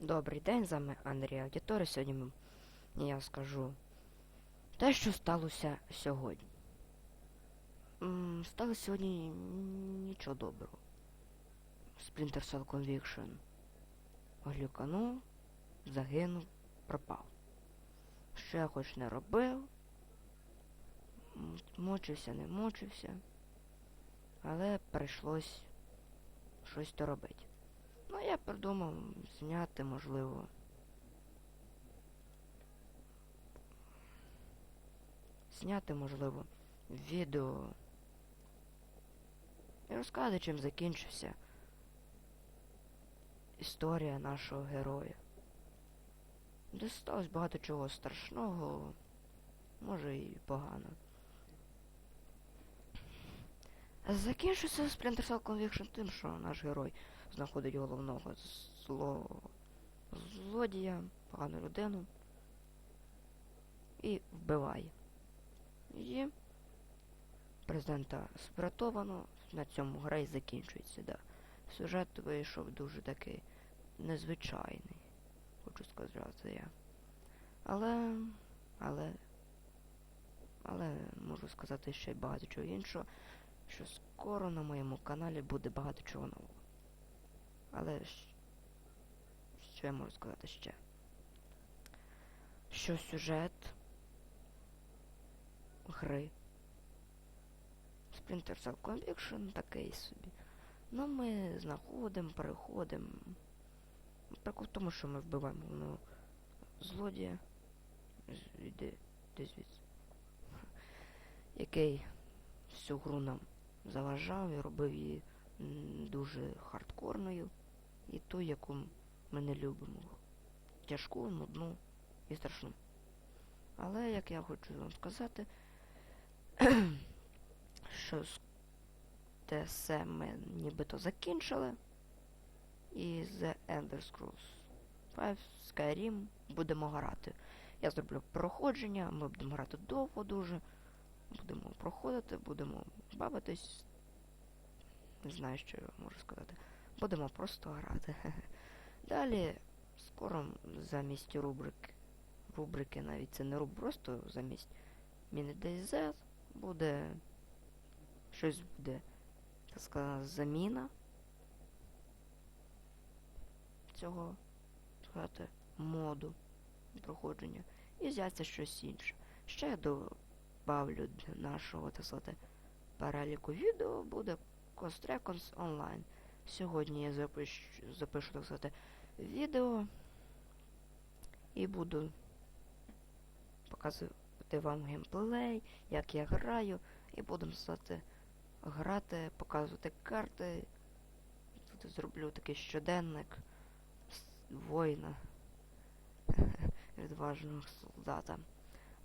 Добрий день, з вами Андрій Аудітори. Сьогодні я скажу те, що сталося сьогодні. Сталося сьогодні нічого доброго. Splinter Cell Conviction глюканув, загинув, пропав. Що я хоч не робив, м- мучився, не мучився, але прийшлось щось то робити. Ну, я придумав зняти, можливо. Зняти, можливо, відео. І розказати, чим закінчився історія нашого героя. Де багато чого страшного, може і погано. Закінчився Splinter Cell Conviction тим, що наш герой знаходить головного зло... злодія, погану людину і вбиває. І президента спрятовано, на цьому гра і закінчується, да. Сюжет вийшов дуже такий незвичайний, хочу сказати я. Але, але, але можу сказати ще й багато чого іншого, що скоро на моєму каналі буде багато чого нового. Але що я можу сказати ще? Що сюжет гри Splinter Cell Conviction такий собі. Ну, ми знаходимо, переходимо. Прикол в тому, що ми вбиваємо головного злодія. Іди, іди звідси. Який всю гру нам заважав і робив її дуже хардкорною і ту, яку ми не любимо. Тяжку, нудну і страшну. Але, як я хочу вам сказати, що те все ми нібито закінчили. І The Ender Scrolls 5 Skyrim будемо грати. Я зроблю проходження, ми будемо грати довго дуже. Будемо проходити, будемо бавитись. Не знаю, що я можу сказати. Будемо просто грати. Далі, скоро замість рубрик, рубрики, навіть це не руб, просто замість міні-DayZ буде щось буде, так сказати, заміна цього сказати, моду проходження. І з'явиться щось інше. Ще я добавлю до нашого, так сказати, переліку відео буде Cost Online. Сьогодні я запишу, запишу, так сказати, відео і буду показувати вам геймплей, як я граю, і будемо сказати, грати, показувати карти. Тут зроблю такий щоденник воїна, відважного солдата.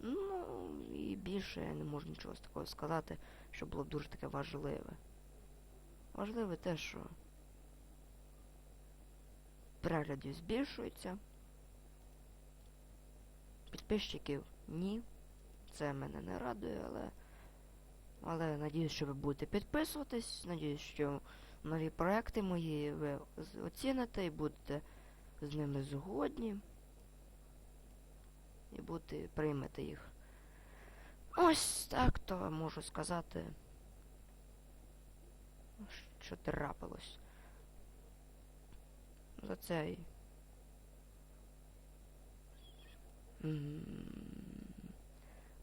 Ну, і більше я не можу нічого з такого сказати, що було б дуже таке важливе. Важливе те, що переглядів збільшується. Підписчиків ні. Це мене не радує, але. Але надіюсь, що ви будете підписуватись. Надіюсь, що нові проекти мої ви оціните і будете з ними згодні. І будете приймете їх. Ось так то можу сказати, що трапилось. За цей.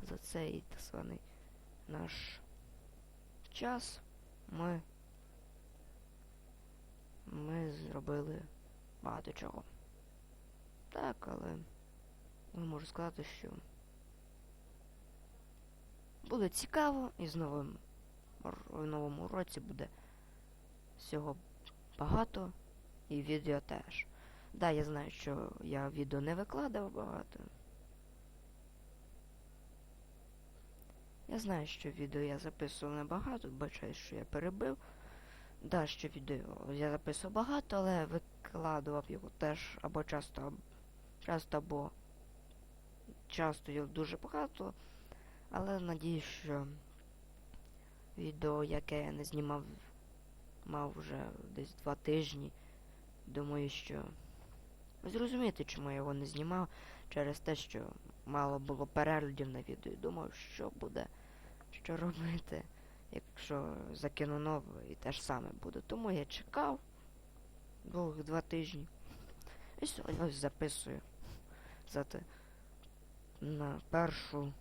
За цей так званий наш час ми. Ми зробили багато чого. Так, але можу сказати, що буде цікаво і з новим в новому році буде всього багато і відео теж. Да, я знаю, що я відео не викладав багато. Я знаю, що відео я записував небагато, бачаю, що я перебив. Да, що відео я записував багато, але викладував його теж або часто, часто або часто його дуже багато. Але надіюсь, що відео, яке я не знімав, мав вже десь два тижні. Думаю, що Ви зрозумієте, чому я його не знімав через те, що мало було переглядів на відео. Думав, що буде, що робити, якщо закину нове і те ж саме буде. Тому я чекав двох два тижні. І сьогодні ось записую. Зате на першу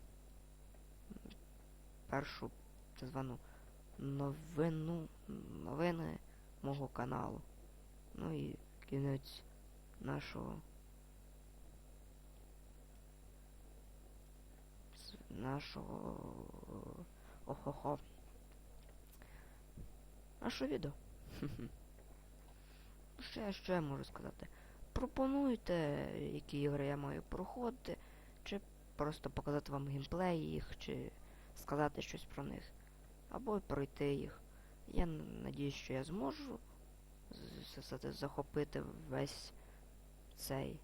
першу так звану новину новини мого каналу. Ну і кінець нашого нашого охохо. Наше відео. Ще що я можу сказати? Пропонуйте, які ігри я маю проходити, просто показати вам геймплей їх, чи сказати щось про них, або пройти їх. Я надіюсь, що я зможу захопити весь цей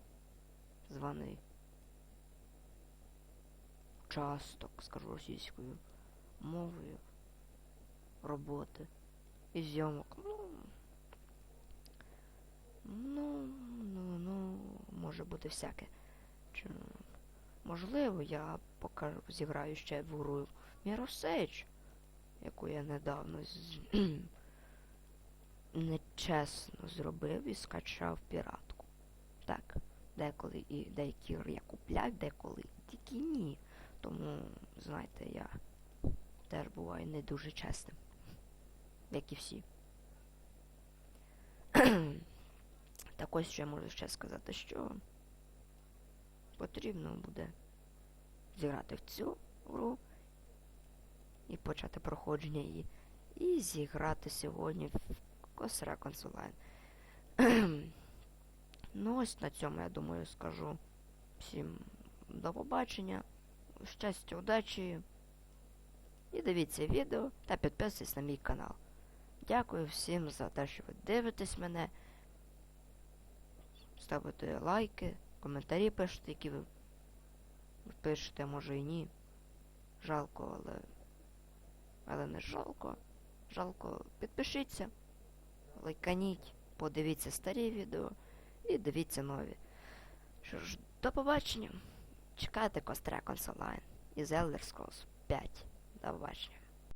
званий часток, скажу російською мовою роботи і зйомок. Ну, ну, ну, ну, може бути всяке. Чи, можливо, я покажу, зіграю ще в гру Mirror's яку я недавно з... нечесно зробив і скачав піратку. Так, деколи і деякі я купляю, деколи тільки ні. Тому, знаєте, я теж буваю не дуже чесним. Як і всі. так ось що я можу ще сказати, що потрібно буде зіграти в цю гру і почати проходження її. І зіграти сьогодні в Косра Консулайн. ну ось на цьому, я думаю, скажу всім до побачення. Щастя, удачі. І дивіться відео та підписуйтесь на мій канал. Дякую всім за те, що ви дивитесь мене. Ставите лайки, коментарі пишете, які ви пишете, може і ні. Жалко, але. Але не жалко. Жалко. Підпишіться, лайканіть, подивіться старі відео і дивіться нові. Що ж, до побачення. Чекайте Костра Консолайн із Elder Scrolls 5. До побачення.